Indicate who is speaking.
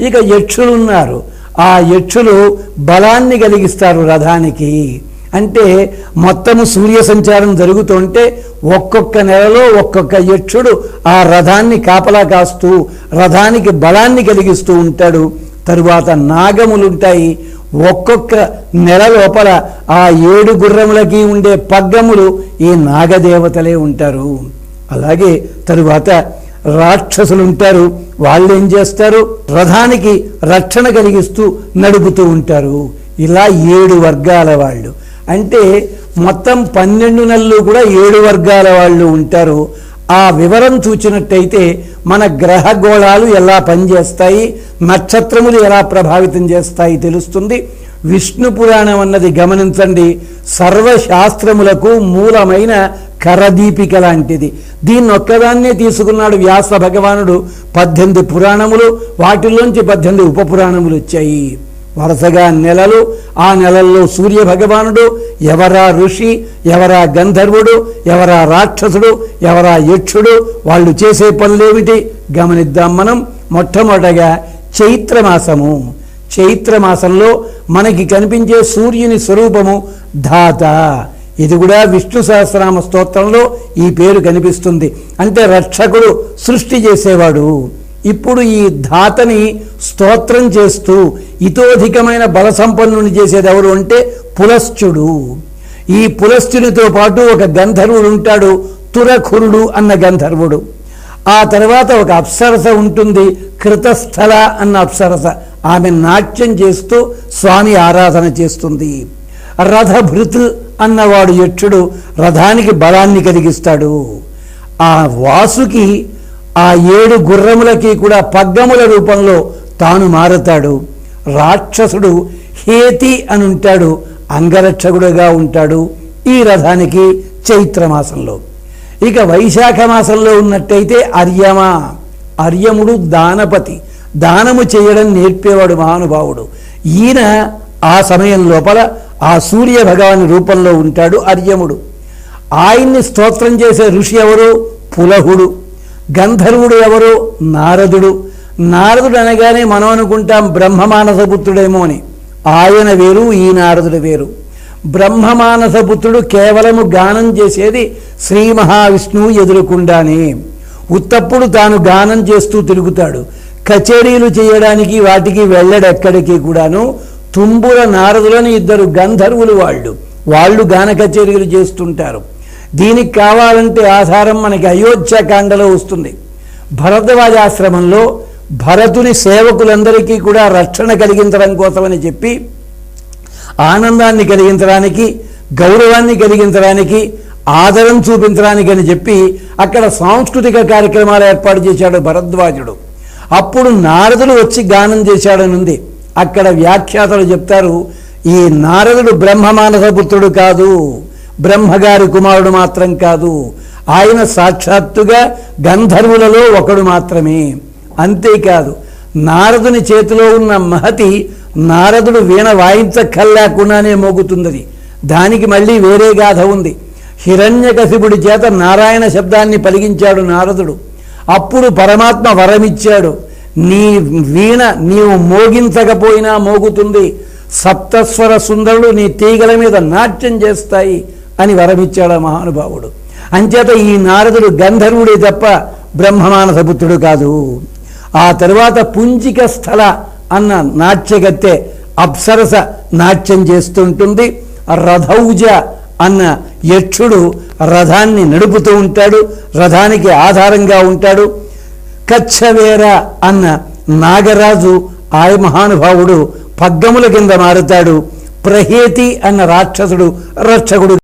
Speaker 1: ఇక యక్షులు ఉన్నారు ఆ యక్షులు బలాన్ని కలిగిస్తారు రథానికి. అంటే మొత్తము సూర్య సంచారం జరుగుతుంటే ఒక్కొక్క నెలలో ఒక్కొక్క యక్షుడు ఆ రథాన్ని కాపలా కాస్తూ రథానికి బలాన్ని కలిగిస్తూ ఉంటాడు. తరువాత నాగములుంటాయి. ఒక్కొక్క నెల లోపల ఆ ఏడు గుర్రములకి ఉండే పగ్గములు ఈ నాగదేవతలే ఉంటారు. అలాగే తరువాత రాక్షసులు ఉంటారు వాళ్ళు ఏం చేస్తారు? రథానికి రక్షణ కలిగిస్తూ నడుపుతూ ఉంటారు. ఇలా ఏడు వర్గాల వాళ్ళు. అంటే మొత్తం పన్నెండు నెలలు కూడా ఏడు వర్గాల వాళ్ళు ఉంటారు. ఆ వివరం చూచినట్టయితే మన గ్రహ గోళాలు ఎలా పనిచేస్తాయి? నక్షత్రములు ఎలా ప్రభావితం చేస్తాయి తెలుస్తుంది. విష్ణు పురాణం అన్నది గమనించండి. సర్వశాస్త్రములకు మూలమైన కరదీపిక లాంటిది. దీన్ని ఒక్కదాన్నే తీసుకున్నాడు వ్యాస భగవానుడు. పద్దెనిమిది పురాణములు వాటిలోంచి పద్దెనిమిది ఉప పురాణములు వచ్చాయి. వరుసగా నెలలు ఆ నెలల్లో సూర్య భగవానుడు ఎవరా ఋషి ఎవరా గంధర్వుడు ఎవరా రాక్షసుడు ఎవరా యక్షుడు వాళ్ళు చేసే పనులేమిటి? గమనిద్దాం మనం. మొట్టమొదటగా చైత్రమాసము. చైత్రమాసంలో మనకి కనిపించే సూర్యుని స్వరూపము ధాత. ఇది కూడా విష్ణు సహస్రనామ స్తోత్రంలో ఈ పేరు కనిపిస్తుంది. అంటే రక్షకుడు సృష్టి చేసేవాడు. ఇప్పుడు ఈ ధాతని స్తోత్రం చేస్తూ ఇతోధికమైన బల సంపన్నుని చేసేది ఎవరు అంటే పులశ్చుడు ఈ పులశ్చునితో పాటు ఒక గంధర్వుడు ఉంటాడు తురఖురుడు అన్న గంధర్వుడు. ఆ తర్వాత ఒక అప్సరస ఉంటుంది కృతస్థల అన్న అప్సరస. ఆమె నాట్యం చేస్తూ స్వామి ఆరాధన చేస్తుంది. రథభృత్ అన్నవాడు యక్షుడు రథానికి బలాన్ని కలిగిస్తాడు. ఆ వాసుకి ఆ ఏడు గుర్రములకి కూడా పగ్గముల రూపంలో తాను మారతాడు. రాక్షసుడు హేతి అని ఉంటాడు అంగరక్షకుడుగా ఉంటాడు ఈ రథానికి చైత్రమాసంలో. ఇక వైశాఖ మాసంలో ఉన్నట్టయితే అర్యమ అర్యముడు దానపతి దానము చేయడం నేర్పేవాడు మహానుభావుడు. ఈయన ఆ సమయం లోపల ఆ సూర్య భగవాని రూపంలో ఉంటాడు అర్యముడు. ఆయన్ని స్తోత్రం చేసే ఋషి ఎవరు? పులహుడు. గంధర్వుడు ఎవరు? నారదుడు. నారదుడు అనగానే మనం అనుకుంటాం బ్రహ్మమానసపుత్రుడేమో అని. ఆయన వేరు ఈ నారదుడు వేరు. బ్రహ్మమానసపుత్రుడు కేవలము గానం చేసేది శ్రీ మహావిష్ణువు ఎదురుకుండానే. ఉత్తప్పుడు తాను గానం చేస్తూ తిరుగుతాడు. కచేరీలు చేయడానికి వాటికి వెళ్ళడెక్కడికి కూడాను తుంబుల నారదులని ఇద్దరు గంధర్వులు వాళ్ళు. వాళ్ళు గాన కచేరీలు చేస్తుంటారు. దీనికి కావాలంటే ఆధారం మనకి అయోధ్యకాండలో వస్తుంది. భరద్వాజాశ్రమంలో భరతుని సేవకులందరికీ కూడా రక్షణ కలిగించడం కోసమని చెప్పి ఆనందాన్ని కలిగించడానికి గౌరవాన్ని కలిగించడానికి ఆదరం చూపించడానికి అని చెప్పి అక్కడ సాంస్కృతిక కార్యక్రమాలు ఏర్పాటు చేశాడు భరద్వాజుడు. అప్పుడు నారదుడు వచ్చి గానం చేశాడనుంది. అక్కడ వ్యాఖ్యాతలు చెప్తారు ఈ నారదుడు బ్రహ్మమానసపుత్రుడు కాదు బ్రహ్మగారి కుమారుడు మాత్రం కాదు ఆయన సాక్షాత్తుగా గంధర్వులలో ఒకడు మాత్రమే. అంతేకాదు నారదుని చేతిలో ఉన్న మహతి నారదుడు వీణ వాయించక్కర్లేకుండానే మోగుతున్నది. దానికి మళ్ళీ వేరే గాథ ఉంది. హిరణ్యకశిపుడి చేత నారాయణ శబ్దాన్ని పలిగించాడు నారదుడు. అప్పుడు పరమాత్మ వరమిచ్చాడు. నీ వీణ నీవు మోగించకపోయినా మోగుతుంది. సప్తస్వర సుందరుడు నీ తీగల మీద నాట్యం చేస్తాయి అని వరమిచ్చాడు ఆ మహానుభావుడు. అంచేత ఈ నారదుడు గంధర్వుడే తప్ప బ్రహ్మమానసపుత్రుడు కాదు. ఆ తరువాత పుంజిక స్థల అన్న నాట్యగత్తె అప్సరస నాట్యం చేస్తుంటుంది. రథౌజ అన్న యక్షుడు రథాన్ని నడుపుతూ ఉంటాడు. రథానికి ఆధారంగా ఉంటాడు. కచ్చవేర అన్న నాగరాజు ఆయ మహానుభావుడు పగ్గముల కింద మారుతాడు. ప్రహేతి అన్న రాక్షసుడు రక్షకుడు